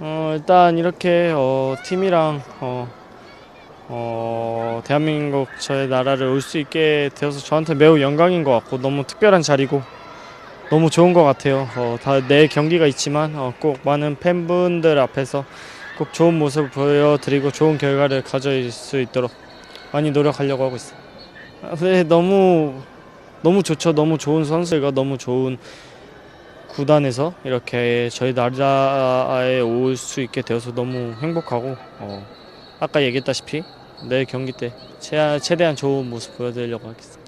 어, 일단 이렇게 어, 팀이랑 어, 어, 대한민국 저의 나라를 올 수 있게 되어서 저한테 매우 영광인 것 같고 너무 특별한 자리고 너무 좋은 것 같아요. 어, 다내 경기가 있지만 어, 꼭 많은 팬분들 앞에서 꼭 좋은 모습을 보여드리고 좋은 결과를 가져올 수 있도록 많이 노력하려고 하고 있어요. 아, 네, 너무 너무 좋죠. 너무 좋은 선수가 너무 좋은 구단에서 이렇게 저희 나라에 올 수 있게 되어서 너무 행복하고 어, 아까 얘기했다시피 내 경기 때 최, 최대한 좋은 모습 보여드리려고 하겠습니다.